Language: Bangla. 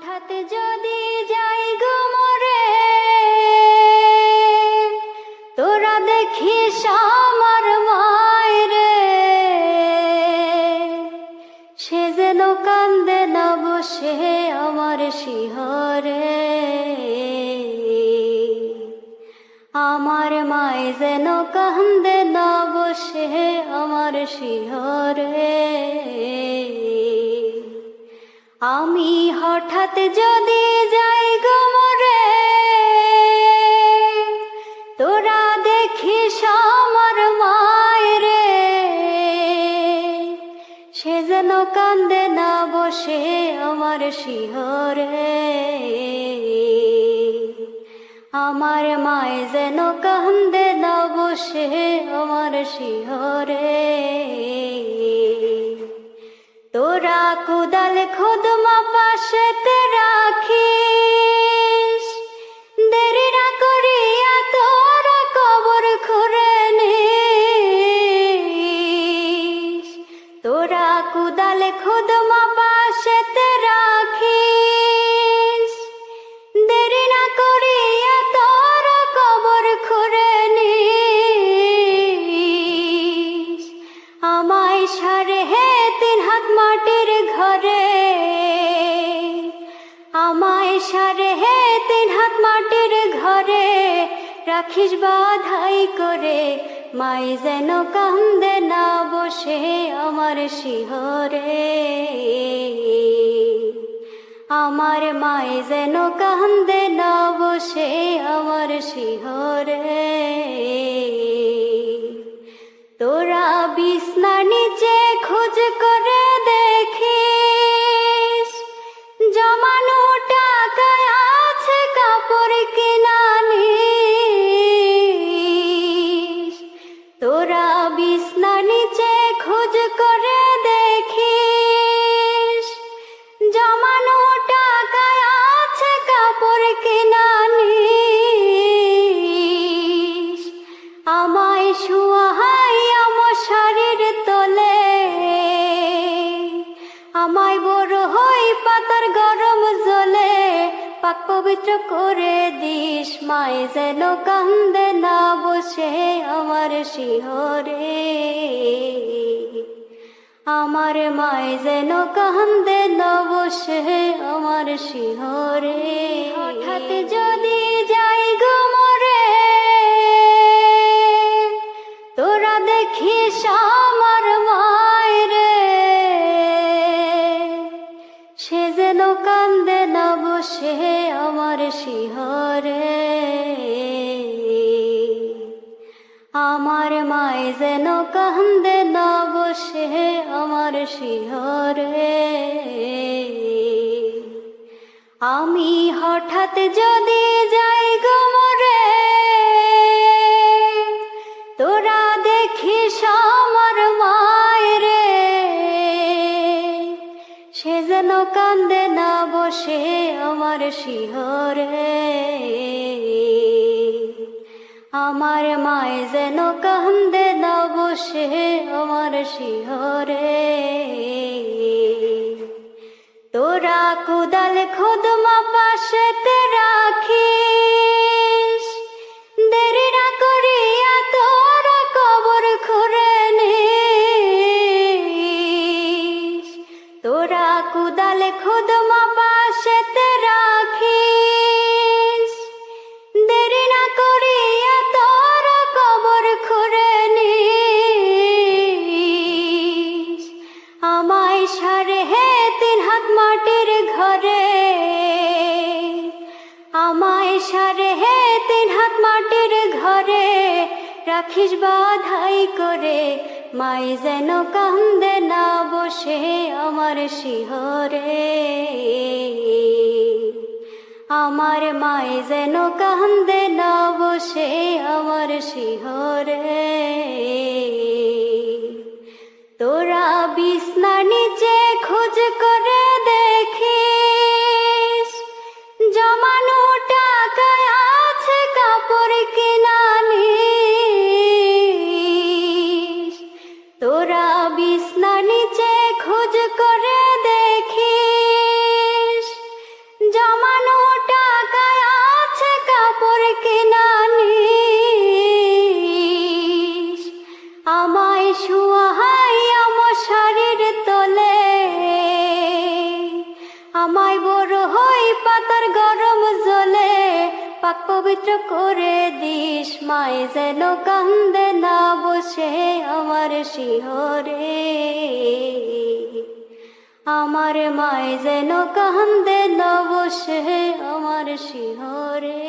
হঠাৎ যদি যাই গো মরে, তোরা দেখিস আমার সে যেন কান্দে না বসে আমার শিহরে। আমার মায় যেন কান্দে না বসে আমার শিহরে। আমি হঠাৎ যদি যাই গো মরে, তোরা দেখিস আমার মায়েরে। সে যেন কান্দে না বসে আমার শিহরে। আমার মায় যেন কান্দে না বসে আমার শিহরে। তোরা কুদাল খুদমা সারে হে তিন হাত মাটির ঘরে। আমায় সারে হে তিন হাত মাটির ঘরে। রাখিস বাধাই করে, মাই যেন কান্দে না বসে আমার শিহরে। আমার মাই যেন কান্দে না বসে আমার শিহরে। আমায় বড় হই পাতার গরম জলে, পাক পবিত্র করে দিস মায় যেন কান্দে না বসে আমার শিহরে। আমার মায় যেন কান্দে না বসে আমার শিহরে। হঠাৎ যদি যাই গো মরে, তোরা দেখিস কান্দে না বসে আমার শিহরে। আমার মায় যেন কান্দে না বসে আমার শিহরে। আমি হঠাৎ যদি যাই আমার শিহরে। আমার মায় যেন কান্দে না বসে আমার শিহরে। তোরা কুদাল খুদমা আমায় সারে হে তিন হাত মাটির ঘরে। আমায় সারে হে তিন হাত মাটির ঘরে। রাখিস বাধাই করে, মাই যেন কান্দে না বসে আমার শিহরে। আমার মাই যেন কান্দে না বসে আমার শিহরে। হই পাতার গরম জলে। পাক পবিত্র করে দিস, মায় যেন কান্দে না বসে আমার শিহরে। আমার মায় যেন কান্দে না বসে আমার শিহরে।